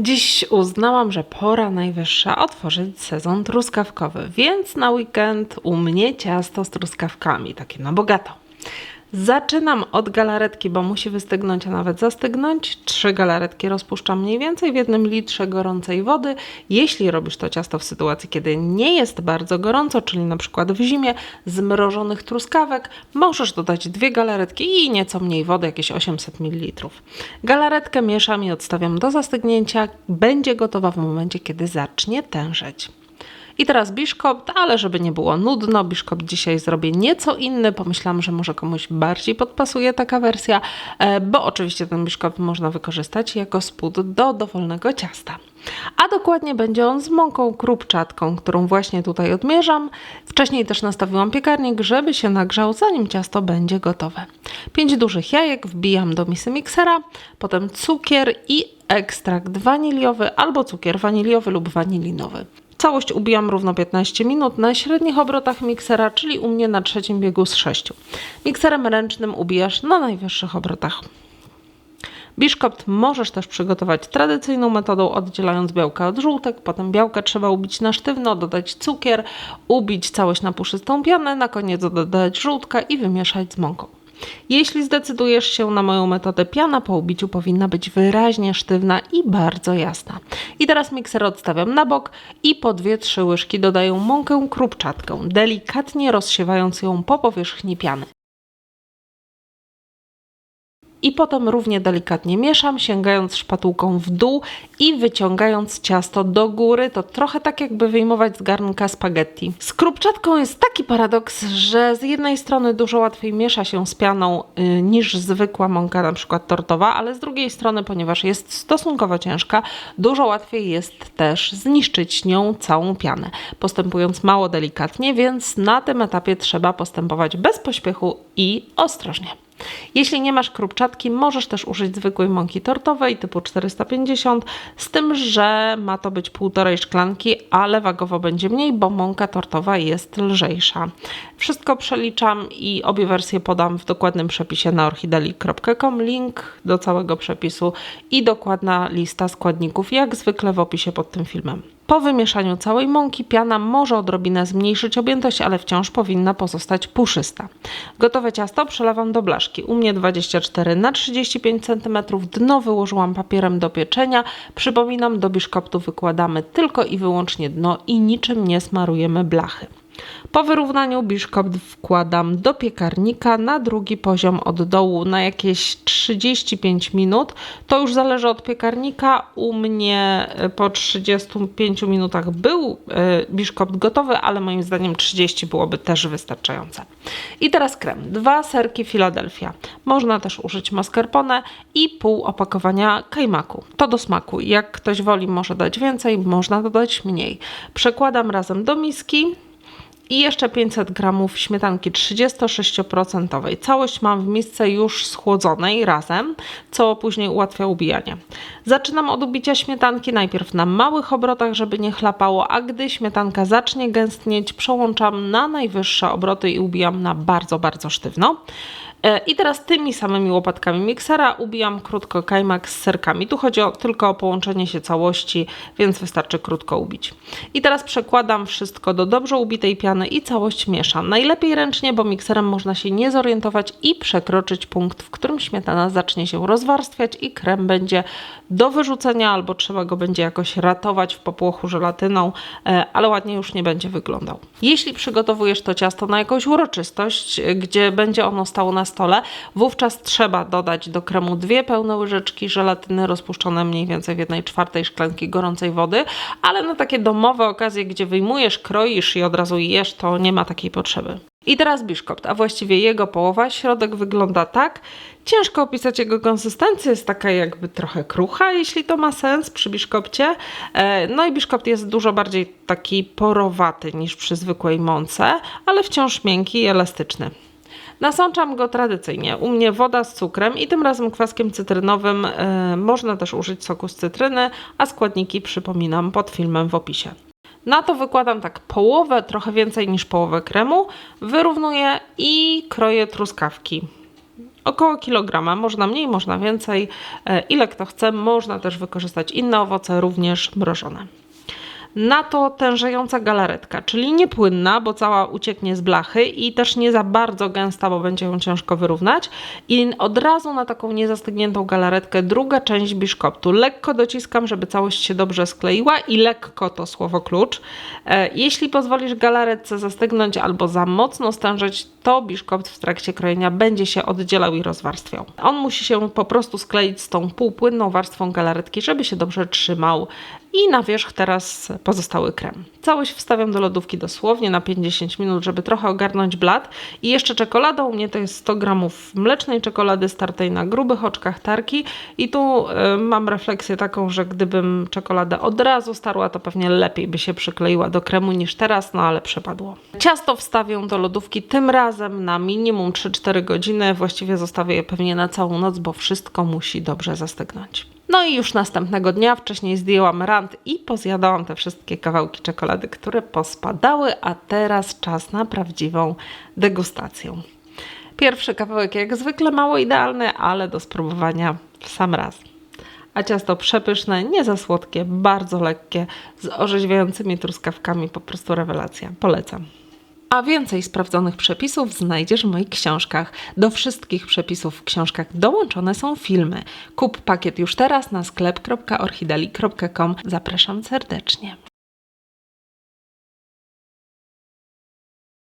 Dziś uznałam, że pora najwyższa otworzyć sezon truskawkowy, więc na weekend u mnie ciasto z truskawkami, takie na bogato. Zaczynam od galaretki, bo musi wystygnąć, a nawet zastygnąć. Trzy galaretki rozpuszczam mniej więcej w jednym litrze gorącej wody. Jeśli robisz to ciasto w sytuacji, kiedy nie jest bardzo gorąco, czyli na przykład w zimie, zmrożonych truskawek, możesz dodać dwie galaretki i nieco mniej wody, jakieś 800 ml. Galaretkę mieszam i odstawiam do zastygnięcia. Będzie gotowa w momencie, kiedy zacznie tężeć. I teraz biszkopt, ale żeby nie było nudno, biszkopt dzisiaj zrobię nieco inny. Pomyślałam, że może komuś bardziej podpasuje taka wersja, e, bo oczywiście ten biszkopt można wykorzystać jako spód do dowolnego ciasta. A dokładnie będzie on z mąką krupczatką, którą właśnie tutaj odmierzam. Wcześniej też nastawiłam piekarnik, żeby się nagrzał, zanim ciasto będzie gotowe. Pięć dużych jajek wbijam do misy miksera, potem cukier i ekstrakt waniliowy albo cukier waniliowy lub wanilinowy. Całość ubijam równo 15 minut na średnich obrotach miksera, czyli u mnie na trzecim biegu z 6. Mikserem ręcznym ubijasz na najwyższych obrotach. Biszkopt możesz też przygotować tradycyjną metodą, oddzielając białka od żółtek. Potem białka trzeba ubić na sztywno, dodać cukier, ubić całość na puszystą pianę, na koniec dodać żółtka i wymieszać z mąką. Jeśli zdecydujesz się na moją metodę, piana po ubiciu powinna być wyraźnie sztywna i bardzo jasna. I teraz mikser odstawiam na bok i po 2-3 łyżki dodaję mąkę krupczatką, delikatnie rozsiewając ją po powierzchni piany. I potem równie delikatnie mieszam, sięgając szpatułką w dół i wyciągając ciasto do góry. To trochę tak jakby wyjmować z garnka spaghetti. Z krupczatką jest taki paradoks, że z jednej strony dużo łatwiej miesza się z pianą y, niż zwykła mąka, na przykład tortowa, ale z drugiej strony, ponieważ jest stosunkowo ciężka, dużo łatwiej jest też zniszczyć nią całą pianę, postępując mało delikatnie, więc na tym etapie trzeba postępować bez pośpiechu i ostrożnie. Jeśli nie masz krupczatki, możesz też użyć zwykłej mąki tortowej typu 450, z tym, że ma to być półtorej szklanki, ale wagowo będzie mniej, bo mąka tortowa jest lżejsza. Wszystko przeliczam i obie wersje podam w dokładnym przepisie na orchideli.com. Link do całego przepisu i dokładna lista składników, jak zwykle w opisie pod tym filmem. Po wymieszaniu całej mąki piana może odrobinę zmniejszyć objętość, ale wciąż powinna pozostać puszysta. Gotowe ciasto przelewam do blaszki. U mnie 24 na 35 cm. Dno wyłożyłam papierem do pieczenia. Przypominam, do biszkoptu wykładamy tylko i wyłącznie dno i niczym nie smarujemy blachy. Po wyrównaniu biszkopt wkładam do piekarnika na drugi poziom od dołu na jakieś 35 minut. To już zależy od piekarnika. U mnie e, po 35 minutach był e, biszkopt gotowy, ale moim zdaniem 30 byłoby też wystarczające. I teraz krem. Dwa serki Philadelphia. Można też użyć mascarpone i pół opakowania kajmaku. To do smaku. Jak ktoś woli może dać więcej, można dodać mniej. Przekładam razem do miski i jeszcze 500 gramów śmietanki 36%. Całość mam w misce już schłodzonej razem, co później ułatwia ubijanie. Zaczynam od ubicia śmietanki najpierw na małych obrotach, żeby nie chlapało, a gdy śmietanka zacznie gęstnieć, przełączam na najwyższe obroty i ubijam na bardzo, bardzo sztywno. E, I teraz tymi samymi łopatkami miksera ubijam krótko kajmak z serkami. Tu chodzi o, tylko o połączenie się całości, więc wystarczy krótko ubić. I teraz przekładam wszystko do dobrze ubitej piany i całość mieszam. Najlepiej ręcznie, bo mikserem można się nie zorientować i przekroczyć punkt, w którym śmietana zacznie się rozwarstwiać i krem będzie do wyrzucenia albo trzeba go będzie jakoś ratować w popłochu żelatyną, e, ale ładnie już nie będzie wyglądał. Jeśli przygotowujesz to ciasto na jakąś uroczystość, gdzie będzie ono stało na stole, wówczas trzeba dodać do kremu dwie pełne łyżeczki żelatyny rozpuszczone mniej więcej w jednej czwartej szklanki gorącej wody, ale na takie domowe okazje, gdzie wyjmujesz, kroisz i od razu jesz, to nie ma takiej potrzeby. I teraz biszkopt, a właściwie jego połowa. Środek wygląda tak. Ciężko opisać jego konsystencję, jest taka jakby trochę krucha, jeśli to ma sens przy biszkopcie. E, no i biszkopt jest dużo bardziej taki porowaty niż przy zwykłej mące, ale wciąż miękki i elastyczny. Nasączam go tradycyjnie. U mnie woda z cukrem i tym razem kwaskiem cytrynowym. E, można też użyć soku z cytryny, a składniki przypominam pod filmem w opisie. Na to wykładam tak połowę, trochę więcej niż połowę kremu, wyrównuję i kroję truskawki około kilograma, można mniej, można więcej, e, ile kto chce. Można też wykorzystać inne owoce, również mrożone. Na to tężejąca galaretka, czyli niepłynna, bo cała ucieknie z blachy i też nie za bardzo gęsta, bo będzie ją ciężko wyrównać. I od razu na taką niezastygniętą galaretkę druga część biszkoptu. Lekko dociskam, żeby całość się dobrze skleiła i lekko to słowo klucz. E, Jeśli pozwolisz galaretce zastygnąć albo za mocno stężyć, to biszkopt w trakcie krojenia będzie się oddzielał i rozwarstwiał. On musi się po prostu skleić z tą półpłynną warstwą galaretki, żeby się dobrze trzymał. I na wierzch teraz pozostały krem. Całość wstawiam do lodówki dosłownie na 50 minut, żeby trochę ogarnąć blat. I jeszcze czekolada, u mnie to jest 100 gramów mlecznej czekolady startej na grubych oczkach tarki. I tu y, mam refleksję taką, że gdybym czekoladę od razu starła, to pewnie lepiej by się przykleiła do kremu niż teraz, no ale przepadło. Ciasto wstawię do lodówki tym razem na minimum 3-4 godziny. Właściwie zostawię je pewnie na całą noc, bo wszystko musi dobrze zastygnąć. No i już następnego dnia wcześniej zdjęłam rant i pozjadałam te wszystkie kawałki czekolady, które pospadały, a teraz czas na prawdziwą degustację. Pierwszy kawałek jak zwykle mało idealny, ale do spróbowania w sam raz. A ciasto przepyszne, nie za słodkie, bardzo lekkie, z orzeźwiającymi truskawkami, po prostu rewelacja. Polecam. A więcej sprawdzonych przepisów znajdziesz w moich książkach. Do wszystkich przepisów w książkach dołączone są filmy. Kup pakiet już teraz na sklep.orchideli.com. Zapraszam serdecznie.